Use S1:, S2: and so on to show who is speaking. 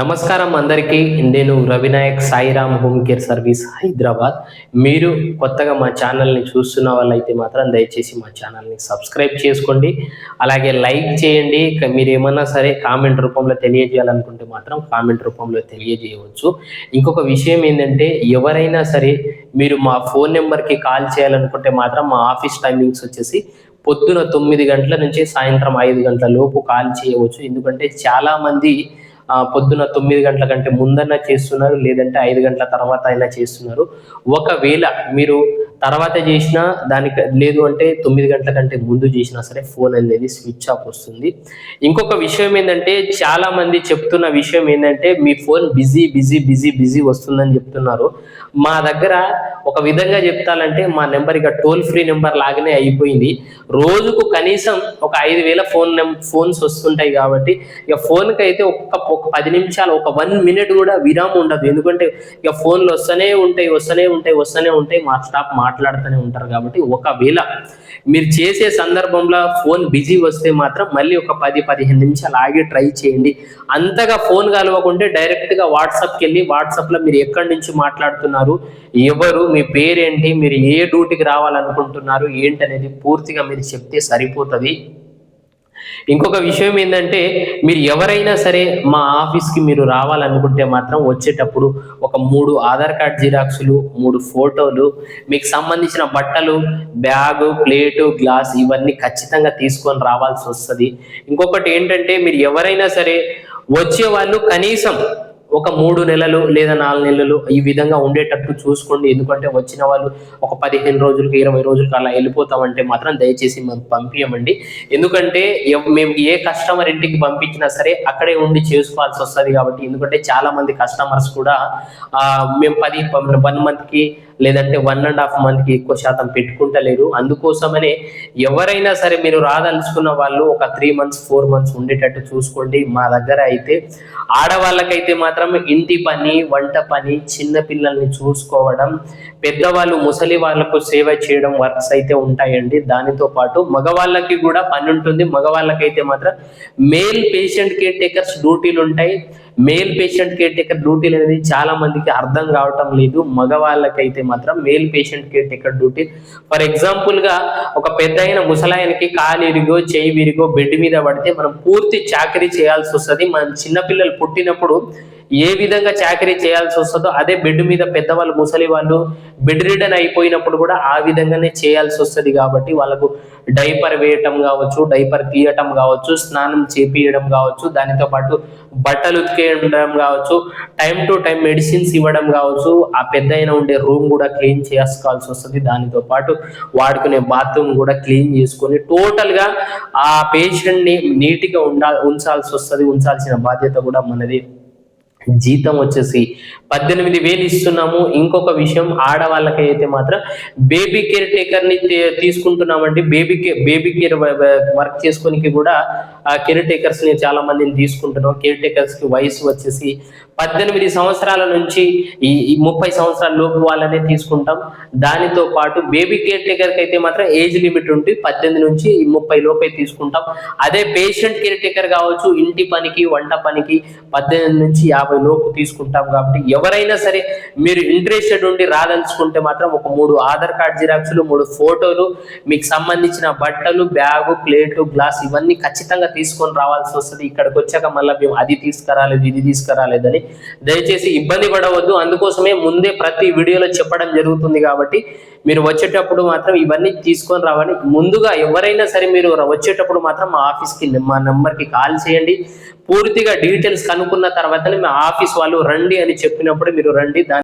S1: నమస్కారం అందరికీ. నేను Ravinayak Sairam home care service Hyderabad. మీరు కొత్తగా మా ఛానల్ని చూస్తున్న వాళ్ళైతే మాత్రం దయచేసి మా ఛానల్ని సబ్స్క్రైబ్ చేసుకోండి. అలాగే లైక్ చేయండి. మీరు ఏమన్నా సరే కామెంట్ రూపంలో తెలియజేయాలనుకుంటే మాత్రం కామెంట్ రూపంలో తెలియజేయవచ్చు. ఇంకొక విషయం ఏంటంటే ఎవరైనా సరే మీరు మా ఫోన్ నెంబర్కి కాల్ చేయాలనుకుంటే మాత్రం మా ఆఫీస్ టైమింగ్స్ వచ్చేసి పొద్దున తొమ్మిది గంటల నుంచి సాయంత్రం ఐదు గంటల లోపు కాల్ చేయవచ్చు. ఎందుకంటే చాలామంది పొద్దున తొమ్మిది గంటల కంటే ముందన్నా చేస్తున్నారు లేదంటే ఐదు గంటల తర్వాత అయినా చేస్తున్నారు. ఒకవేళ మీరు తర్వాత చేసినా దానికి లేదు అంటే తొమ్మిది గంటల కంటే ముందు చేసినా సరే ఫోన్ అనేది స్విచ్ ఆఫ్ వస్తుంది. ఇంకొక విషయం ఏంటంటే చాలా మంది చెప్తున్న విషయం ఏంటంటే మీ phone busy busy busy busy వస్తుందని చెప్తున్నారు. మా దగ్గర ఒక విధంగా చెప్తాలంటే మా నెంబర్ ఇక టోల్ ఫ్రీ నెంబర్ లాగానే అయిపోయింది. రోజుకు కనీసం ఒక ఐదు వేల ఫోన్ ఫోన్స్ వస్తుంటాయి కాబట్టి ఇక ఫోన్కి అయితే ఒక్క ఒక పది నిమిషాలు ఒక వన్ మినిట్ కూడా విరామం ఉండదు. ఎందుకంటే ఇక ఫోన్లు వస్తూనే ఉంటాయి వస్తూనే ఉంటాయి వస్తూనే ఉంటాయి మా స్టాప్ స్టాఫ్ మాట్లాడుతూనే ఉంటారు కాబట్టి ఒకవేళ మీరు చేసే సందర్భంలో ఫోన్ బిజీ వస్తే మాత్రం మళ్ళీ ఒక పది పదిహేను నిమిషాలు ఆగి ట్రై చేయండి. అంతగా ఫోన్ కలవకుంటే డైరెక్ట్గా వాట్సాప్కి వెళ్ళి వాట్సాప్లో మీరు ఎక్కడి నుంచి మాట్లాడుతున్నారు ఎవరు మీ పేరేంటి మీరు ఏ డ్యూటీకి రావాలనుకుంటున్నారు ఏంటనేది పూర్తిగా మీరు చెప్తే సరిపోతుంది. ఇంకొక విషయం ఏంటంటే మీరు ఎవరైనా సరే మా ఆఫీస్కి మీరు రావాలనుకుంటే మాత్రం వచ్చేటప్పుడు ఒక మూడు ఆధార్ కార్డ్ జిరాక్సులు మూడు ఫోటోలు మీకు సంబంధించిన బట్టలు బ్యాగు ప్లేటు గ్లాస్ ఇవన్నీ ఖచ్చితంగా తీసుకొని రావాల్సి వస్తుంది. ఇంకొకటి ఏంటంటే మీరు ఎవరైనా సరే వచ్చే వాళ్ళు కనీసం ఒక మూడు నెలలు లేదా నాలుగు నెలలు ఈ విధంగా ఉండేటట్టు చూసుకోండి. ఎందుకంటే వచ్చిన వాళ్ళు ఒక పదిహేను రోజులకి ఇరవై రోజులకి అలా వెళ్ళిపోతామంటే మాత్రం దయచేసి మనం పంపించమండి ఎందుకంటే మేము ఏ కస్టమర్ ఇంటికి పంపించినా సరే అక్కడే ఉండి చేసుకోవాల్సి వస్తుంది కాబట్టి ఎందుకంటే చాలా మంది కస్టమర్స్ కూడా మేము పది వన్ మంత్కి లేదంటే వన్ అండ్ హాఫ్ మంత్కి ఎక్కువ శాతం పెట్టుకుంటలేరు. అందుకోసమనే ఎవరైనా సరే మీరు రాదలుచుకున్న వాళ్ళు ఒక త్రీ మంత్స్ ఫోర్ మంత్స్ ఉండేటట్టు చూసుకోండి. మా దగ్గర అయితే ఆడవాళ్ళకైతే మాత్రం ఇంటి పని వంట పని చిన్న పిల్లల్ని చూసుకోవడం పెద్దవాళ్ళు ముసలి వాళ్ళకు సేవ చేయడం వర్క్స్ అయితే ఉంటాయండి. దానితో పాటు మగవాళ్ళకి కూడా పని ఉంటుంది. మగవాళ్ళకైతే మాత్రం మేల్ పేషెంట్ కేర్ టేకర్స్ డ్యూటీలు ఉంటాయి మేల్ పేషెంట్ కేర్ టేకర్ డ్యూటీలు అనేది చాలా మందికి అర్థం కావటం లేదు. మగవాళ్ళకైతే మాత్రం male patient care taker duty for ఎగ్జాంపుల్గా ఒక పెద్ద అయిన ముసలాయనకి కాలు ఇరిగో చేయి విరిగో బెడ్ మీద పడితే మనం పూర్తి చాకరీ చేయాల్సి వస్తుంది. మనం చిన్నపిల్లలు పుట్టినప్పుడు ఏ విధంగా చాకరీ చేయాల్సి వస్తుందో అదే బెడ్ మీద పెద్దవాళ్ళు ముసలి వాళ్ళు బెడ్ రిడన్ అయిపోయినప్పుడు కూడా ఆ విధంగానే చేయాల్సి వస్తుంది కాబట్టి వాళ్ళకు డైపర్ వేయటం కావచ్చు డైపర్ తీయటం కావచ్చు స్నానం చేపియడం కావచ్చు దానితో పాటు బట్టలు ఉతికేయడం కావచ్చు టైం టు టైం మెడిసిన్స్ ఇవ్వడం కావచ్చు ఆ పెద్ద ఉండే రూమ్ కూడా క్లీన్ చేసుకోవాల్సి వస్తుంది. దానితో పాటు వాడుకునే బాత్రూమ్ కూడా క్లీన్ చేసుకొని టోటల్గా ఆ పేషెంట్ని నీట్గా ఉండా ఉంచాల్సి వస్తుంది ఉంచాల్సిన బాధ్యత కూడా మనది. జీతం వచ్చేసి పద్దెనిమిది వేలు ఇస్తున్నాము. ఇంకొక విషయం ఆడవాళ్ళకి అయితే మాత్రం బేబీ కేర్ టేకర్ని తీసుకుంటున్నామండి. Baby care baby care work చేసుకోనికి కూడా ఆ కేర్ టేకర్స్ని చాలా మందిని తీసుకుంటున్నాం. కేర్ టేకర్స్కి వయసు వచ్చేసి పద్దెనిమిది సంవత్సరాల నుంచి ఈ ముప్పై సంవత్సరాల లోపు వాళ్ళనే తీసుకుంటాం. దానితో పాటు బేబీ కేర్ టేకర్కి అయితే మాత్రం ఏజ్ లిమిట్ ఉంటుంది పద్దెనిమిది నుంచి ముప్పై లోపే తీసుకుంటాం. అదే పేషెంట్ కేర్ టేకర్ కావచ్చు ఇంటి పనికి వంట పనికి పద్దెనిమిది నుంచి యాభై యాభై లోపు తీసుకుంటాం కాబట్టి ఎవరైనా సరే మీరు ఇంట్రెస్టెడ్ ఉండి రాదలుచుకుంటే మాత్రం ఒక మూడు ఆధార్ కార్డ్ జిరాక్స్లు మూడు ఫోటోలు మీకు సంబంధించిన బట్టలు బ్యాగు ప్లేటు గ్లాస్ ఇవన్నీ ఖచ్చితంగా తీసుకొని రావాల్సి వస్తుంది. ఇక్కడికి వచ్చాక మళ్ళీ మేము అది తీసుకురాలేదు ఇది తీసుకురాలేదని దయచేసి ఇబ్బంది పడవద్దు. అందుకోసమే ముందే ప్రతి వీడియోలో చెప్పడం జరుగుతుంది కాబట్టి మీరు వచ్చేటప్పుడు మాత్రం ఇవన్నీ తీసుకొని రావాలి ముందుగా ఎవరైనా సరే మీరు వచ్చేటప్పుడు మాత్రం మా ఆఫీస్కి మా నెంబర్కి కాల్ చేయండి. పూర్తిగా డీటెయిల్స్ కనుక్కున్న తర్వాతనే మీ ఆఫీస్ వాళ్ళు రండి అని చెప్పినప్పుడు మీరు రండి దాని